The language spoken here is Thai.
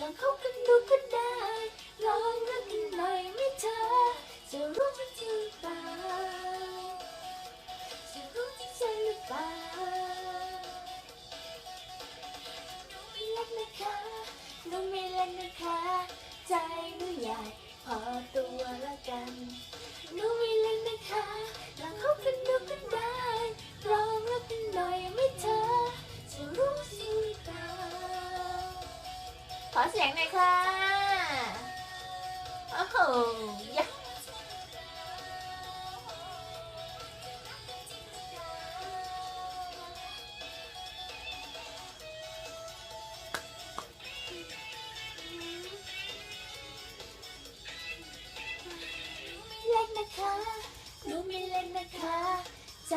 ลองเข้ากันดูก็ได้ ลองรักกันหน่อยไม่เธอ จะรู้จริงหรือเปล่าจะรู้จริงใจหรือเปล่าหนูไม่เล่นนะคะหนูไม่เล่นนะคะ อเสียงหน่อยค่ะโอ้โหยะเล่นนะคะหนูไม่เล่นนะคะ ใจ